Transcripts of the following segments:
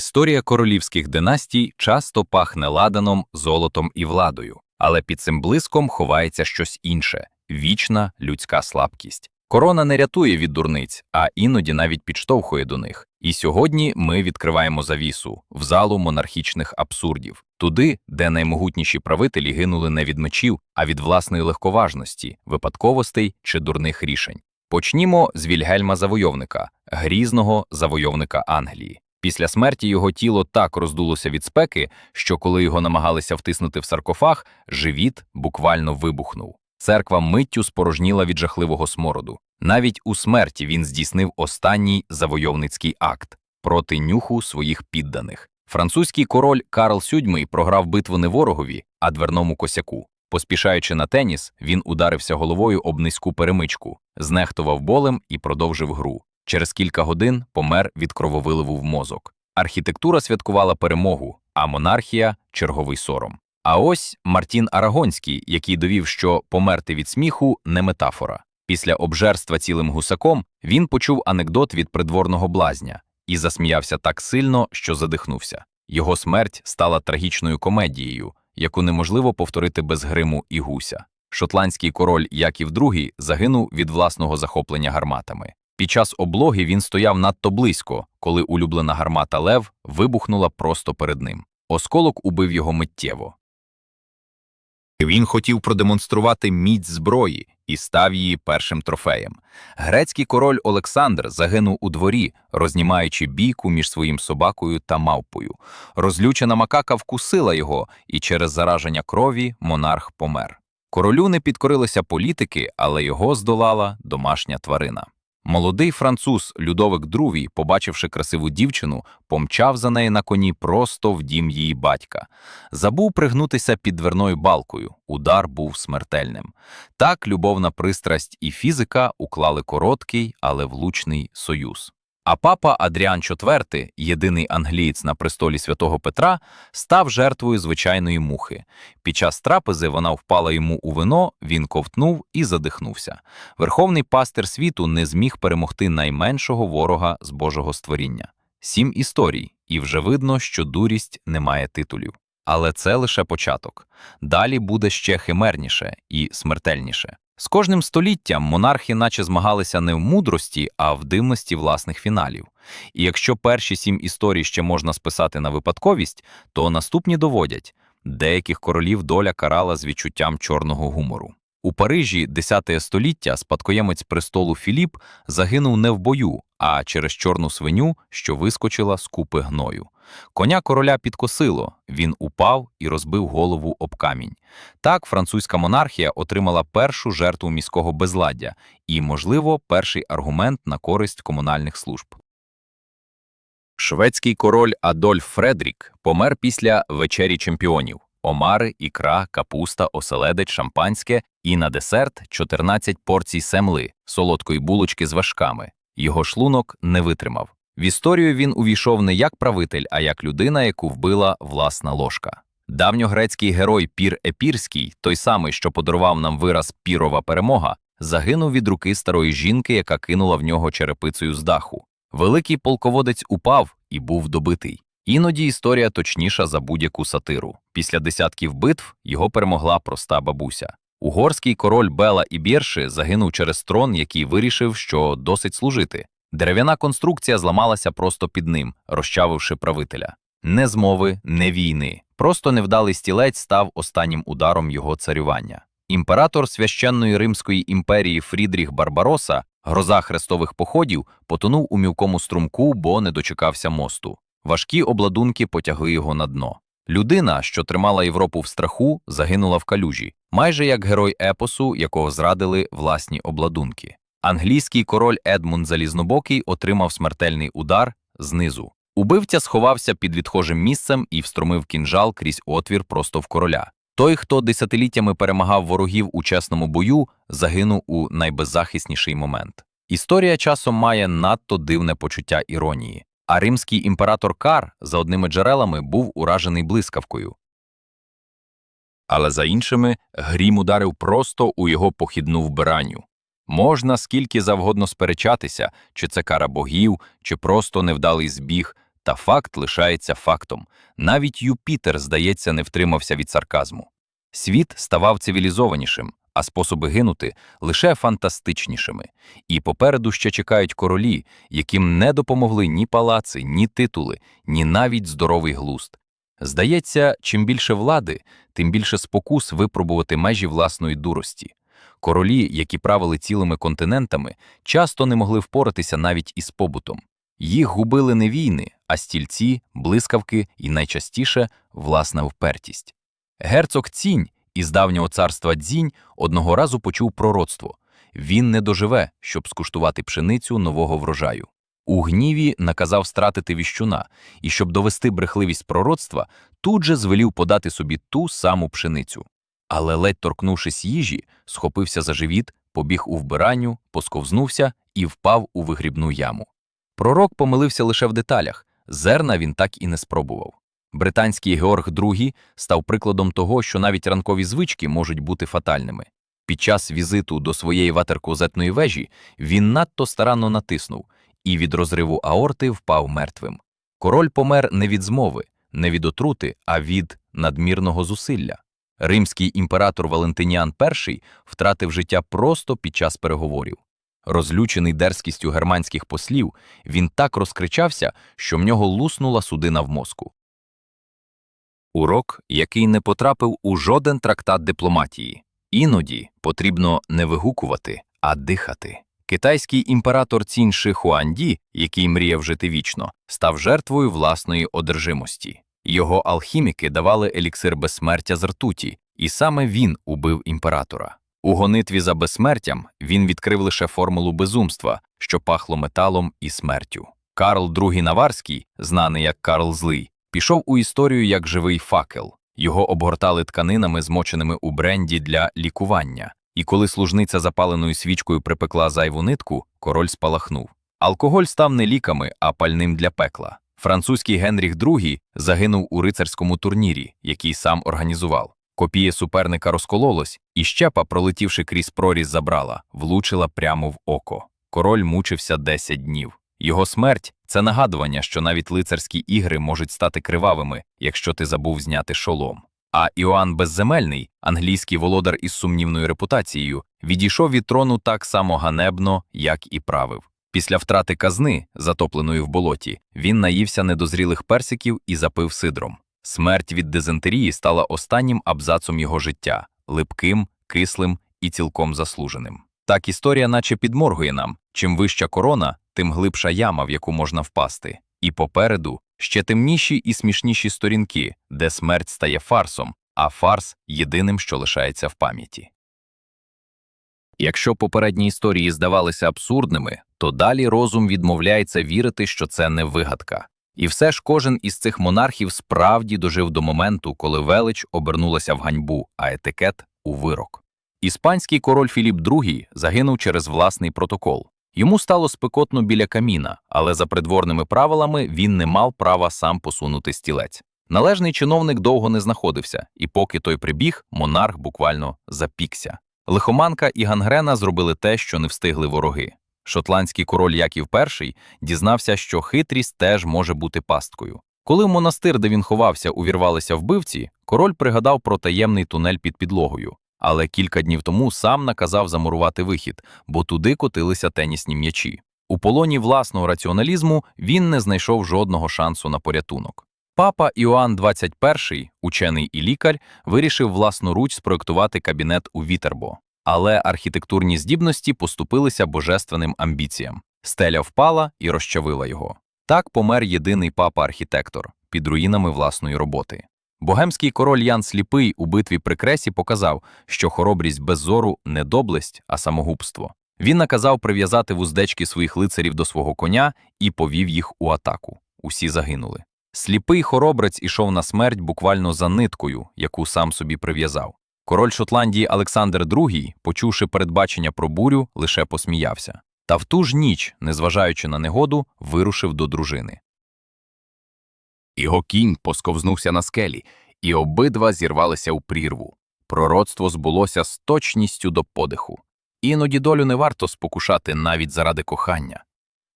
Історія королівських династій часто пахне ладаном, золотом і владою, але під цим блиском ховається щось інше вічна людська слабкість. Корона не рятує від дурниць, а іноді навіть підштовхує до них. І сьогодні ми відкриваємо завісу в залу монархічних абсурдів, туди, де наймогутніші правителі гинули не від мечів, а від власної легковажності, випадковостей чи дурних рішень. Почнімо з Вільгельма Завойовника, грізного завойовника Англії. Після смерті його тіло так роздулося від спеки, що коли його намагалися втиснути в саркофаг, живіт буквально вибухнув. Церква миттю спорожніла від жахливого смороду. Навіть у смерті він здійснив останній завойовницький акт проти нюху своїх підданих. Французький король Карл VII програв битву не ворогові, а дверному косяку. Поспішаючи на теніс, він ударився головою об низьку перемичку, знехтував болем і продовжив гру. Через кілька годин помер від крововиливу в мозок. Архітектура святкувала перемогу, а монархія черговий сором. А ось Мартін Арагонський, який довів, що померти від сміху не метафора. Після обжерства цілим гусаком він почув анекдот від придворного блазня і засміявся так сильно, що задихнувся. Його смерть стала трагічною комедією, яку неможливо повторити без гриму і гуся. Шотландський король Яків II загинув від власного захоплення гарматами. Під час облоги він стояв надто близько, коли улюблена гармата Лев вибухнула просто перед ним. Осколок убив його миттєво. Він хотів продемонструвати міць зброї і став її першим трофеєм. Грецький король Олександр загинув у дворі, рознімаючи бійку між своїм собакою та мавпою. Розлючена макака вкусила його, і через зараження крові монарх помер. Королю не підкорилися політики, але його здолала домашня тварина. Молодий француз Людовик Друвій, побачивши красиву дівчину, помчав за нею на коні просто в дім її батька. Забув пригнутися під дверною балкою. Удар був смертельним. Так любовна пристрасть і фізика уклали короткий, але влучний союз. А папа Адріан IV, єдиний англієць на престолі святого Петра, став жертвою звичайної мухи. Під час трапези вона впала йому у вино, він ковтнув і задихнувся. Верховний пастир світу не зміг перемогти найменшого ворога з Божого створіння. Сім історій, і вже видно, що дурість не має титулів. Але це лише початок. Далі буде ще химерніше і смертельніше. З кожним століттям монархи наче змагалися не в мудрості, а в дивності власних фіналів. І якщо перші сім історій ще можна списати на випадковість, то наступні доводять деяких королів доля карала з відчуттям чорного гумору. У Парижі 10 століття спадкоємець престолу Філіп загинув не в бою, а через чорну свиню, що вискочила з купи гною. Коня короля підкосило, він упав і розбив голову об камінь. Так французька монархія отримала першу жертву міського безладдя і, можливо, перший аргумент на користь комунальних служб. Шведський король Адольф Фредрік помер після вечері чемпіонів. Омари, ікра, капуста, оселедець, шампанське і на десерт 14 порцій семли, солодкої булочки з важками. Його шлунок не витримав. В історію він увійшов не як правитель, а як людина, яку вбила власна ложка. Давньогрецький герой Пір Епірський, той самий, що подарував нам вираз пірова перемога, загинув від руки старої жінки, яка кинула в нього черепицею з даху. Великий полководець упав і був добитий. Іноді історія точніша за будь-яку сатиру. Після десятків битв його перемогла проста бабуся. Угорський король Бела і Бірши загинув через трон, який вирішив, що досить служити. Дерев'яна конструкція зламалася просто під ним, розчавивши правителя. Не змови, не війни. Просто невдалий стілець став останнім ударом його царювання. Імператор священної Римської імперії Фрідріх Барбароса, гроза хрестових походів, потонув у мілкому струмку, бо не дочекався мосту. Важкі обладунки потягли його на дно. Людина, що тримала Європу в страху, загинула в калюжі, майже як герой епосу, якого зрадили власні обладунки. Англійський король Едмунд Залізнобокий отримав смертельний удар знизу. Убивця сховався під відхожим місцем і встромив кінжал крізь отвір просто в короля. Той, хто десятиліттями перемагав ворогів у чесному бою, загинув у найбеззахисніший момент. Історія часом має надто дивне почуття іронії, а римський імператор Кар, за одними джерелами, був уражений блискавкою. Але за іншими грім ударив просто у його похідну вбиранню. Можна скільки завгодно сперечатися, чи це кара богів, чи просто невдалий збіг, Та факт лишається фактом. Навіть Юпітер, здається, не втримався від сарказму. Світ ставав цивілізованішим, а способи гинути лише фантастичнішими. І попереду ще чекають королі, яким не допомогли ні палаци, ні титули, ні навіть здоровий глузд. Здається, чим більше влади, тим більше спокус випробувати межі власної дурості. Королі, які правили цілими континентами, часто не могли впоратися навіть із побутом. Їх губили не війни, а стільці, блискавки і найчастіше власна впертість. Герцог Цінь із давнього царства Дзінь одного разу почув пророцтво він не доживе, щоб скуштувати пшеницю нового врожаю. У гніві наказав стратити віщуна, і щоб довести брехливість пророцтва, тут же звелів подати собі ту саму пшеницю. Але, ледь торкнувшись їжі, схопився за живіт, побіг у вбиранню, посковзнувся і впав у вигрібну яму. Пророк помилився лише в деталях, зерна він так і не спробував. Британський Георг II став прикладом того, що навіть ранкові звички можуть бути фатальними. Під час візиту до своєї ватеркозетної вежі він надто старанно натиснув і від розриву аорти впав мертвим. Король помер не від змови, не від отрути, а від надмірного зусилля. Римський імператор Валентиніан І втратив життя просто під час переговорів. Розлючений дерзкістю германських послів, він так розкричався, що в нього луснула судина в мозку. Урок, який не потрапив у жоден трактат дипломатії. Іноді потрібно не вигукувати, а дихати. Китайський імператор Цінь Ши Хуанді, який мріяв жити вічно, став жертвою власної одержимості. Його алхіміки давали еліксир безсмертя з ртуті, і саме він убив імператора. У гонитві за безсмертям він відкрив лише формулу безумства, що пахло металом і смертю. Карл II Наварський, знаний як Карл Злий, пішов у історію як живий факел. Його обгортали тканинами, змоченими у бренді для лікування. І коли служниця запаленою свічкою припекла зайву нитку, король спалахнув. Алкоголь став не ліками, а пальним для пекла. Французький Генріх II загинув у рицарському турнірі, який сам організував. Копіє суперника розкололось, і щепа, пролетівши крізь проріз забрала, влучила прямо в око. Король мучився 10 днів. Його смерть це нагадування, що навіть лицарські ігри можуть стати кривавими, якщо ти забув зняти шолом. А Іоанн Безземельний, англійський володар із сумнівною репутацією, відійшов від трону так само ганебно, як і правив. Після втрати казни, затопленої в болоті, він наївся недозрілих персиків і запив сидром. Смерть від дизентерії стала останнім абзацом його життя липким, кислим і цілком заслуженим. Так історія наче підморгує нам чим вища корона, тим глибша яма, в яку можна впасти, і попереду ще темніші і смішніші сторінки, де смерть стає фарсом, а фарс єдиним, що лишається в пам'яті. Якщо попередні історії здавалися абсурдними, то далі розум відмовляється вірити, що це не вигадка. І все ж кожен із цих монархів справді дожив до моменту, коли велич обернулася в ганьбу, а етикет у вирок. Іспанський король Філіп II загинув через власний протокол. Йому стало спекотно біля каміна, але за придворними правилами він не мав права сам посунути стілець. Належний чиновник довго не знаходився, і поки той прибіг, монарх буквально запікся. Лихоманка і гангрена зробили те, що не встигли вороги. Шотландський король Яків І дізнався, що хитрість теж може бути пасткою. Коли в монастир, де він ховався, увірвалися вбивці, король пригадав про таємний тунель під підлогою, але кілька днів тому сам наказав замурувати вихід, бо туди котилися тенісні м'ячі. У полоні власного раціоналізму він не знайшов жодного шансу на порятунок. Папа Іоанн XXI, учений і лікар, вирішив власноруч спроектувати кабінет у Вітербо. Але архітектурні здібності поступилися божественним амбіціям. Стеля впала і розчавила його. Так помер єдиний папа-архітектор під руїнами власної роботи. Богемський король Ян Сліпий у битві при кресі показав, що хоробрість без зору не доблесть, а самогубство. Він наказав прив'язати вуздечки своїх лицарів до свого коня і повів їх у атаку. Усі загинули. Сліпий хоробрець ішов на смерть буквально за ниткою, яку сам собі прив'язав. Король Шотландії Олександр II, почувши передбачення про бурю, лише посміявся. Та в ту ж ніч, незважаючи на негоду, вирушив до дружини. Його кінь посковзнувся на скелі, і обидва зірвалися у прірву. Пророцтво збулося з точністю до подиху. Іноді долю не варто спокушати навіть заради кохання.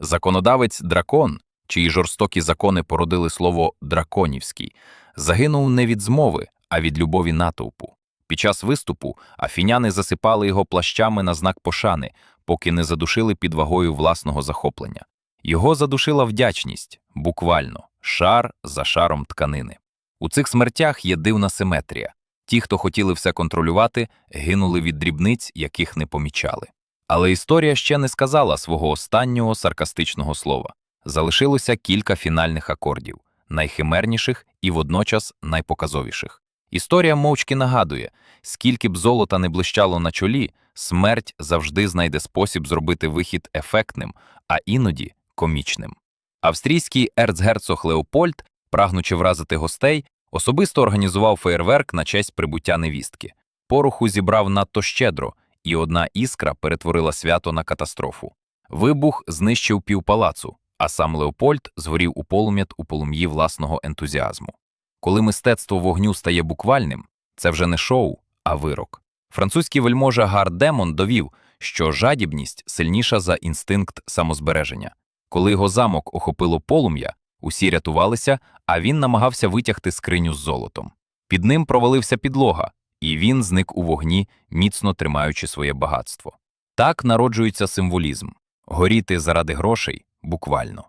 Законодавець дракон, чиї жорстокі закони породили слово драконівський, загинув не від змови, а від любові натовпу. Під час виступу афіняни засипали його плащами на знак пошани, поки не задушили під вагою власного захоплення. Його задушила вдячність, буквально, шар за шаром тканини. У цих смертях є дивна симетрія. Ті, хто хотіли все контролювати, гинули від дрібниць, яких не помічали. Але історія ще не сказала свого останнього саркастичного слова. Залишилося кілька фінальних акордів, найхимерніших і водночас найпоказовіших. Історія мовчки нагадує, скільки б золота не блищало на чолі, смерть завжди знайде спосіб зробити вихід ефектним, а іноді комічним. Австрійський ерцгерцог Леопольд, прагнучи вразити гостей, особисто організував феєрверк на честь прибуття невістки. Пороху зібрав надто щедро, і одна іскра перетворила свято на катастрофу. Вибух знищив півпалацу, а сам Леопольд згорів у полум'ят у полум'ї власного ентузіазму. Коли мистецтво вогню стає буквальним, це вже не шоу, а вирок. Французький вельможа Гардемон довів, що жадібність сильніша за інстинкт самозбереження. Коли його замок охопило полум'я, усі рятувалися, а він намагався витягти скриню з золотом. Під ним провалився підлога, і він зник у вогні, міцно тримаючи своє багатство. Так народжується символізм горіти заради грошей буквально.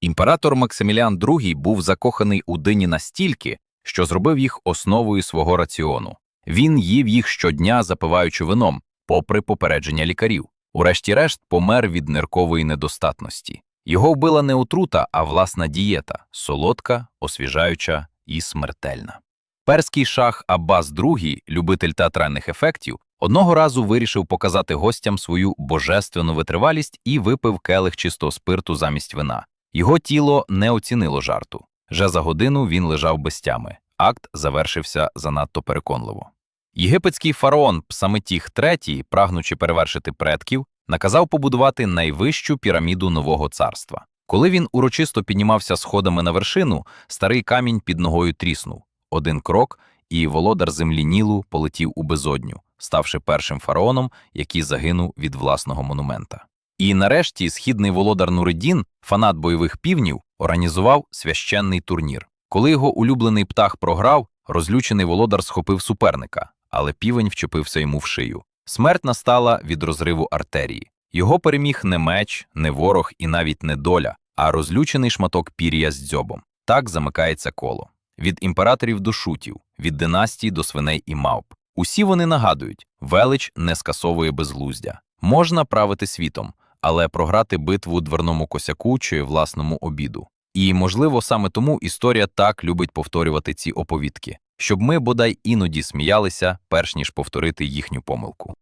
Імператор Максиміліан II був закоханий у дині настільки, що зробив їх основою свого раціону. Він їв їх щодня, запиваючи вином, попри попередження лікарів. Урешті-решт помер від ниркової недостатності. Його вбила не отрута, а власна дієта солодка, освіжаюча і смертельна. Перський шах Аббас II, любитель театральних ефектів, одного разу вирішив показати гостям свою божественну витривалість і випив келих чистого спирту замість вина. Його тіло не оцінило жарту. Вже за годину він лежав без тями. Акт завершився занадто переконливо. Єгипетський фараон Псаметіх III, прагнучи перевершити предків, наказав побудувати найвищу піраміду нового царства. Коли він урочисто піднімався сходами на вершину, старий камінь під ногою тріснув. Один крок, і володар землі Нілу полетів у безодню, ставши першим фараоном, який загинув від власного монумента. І нарешті східний володар Нуридін, фанат бойових півнів, організував священний турнір. Коли його улюблений птах програв, розлючений володар схопив суперника, але півень вчепився йому в шию. Смерть настала від розриву артерії. Його переміг не меч, не ворог і навіть не доля, а розлючений шматок пір'я з дзьобом. Так замикається коло. Від імператорів до шутів, від династій до свиней і мавп. Усі вони нагадують, велич не скасовує безглуздя. Можна правити світом, але програти битву дверному косяку чи власному обіду. І, можливо, саме тому історія так любить повторювати ці оповідки, щоб ми бодай іноді сміялися, перш ніж повторити їхню помилку.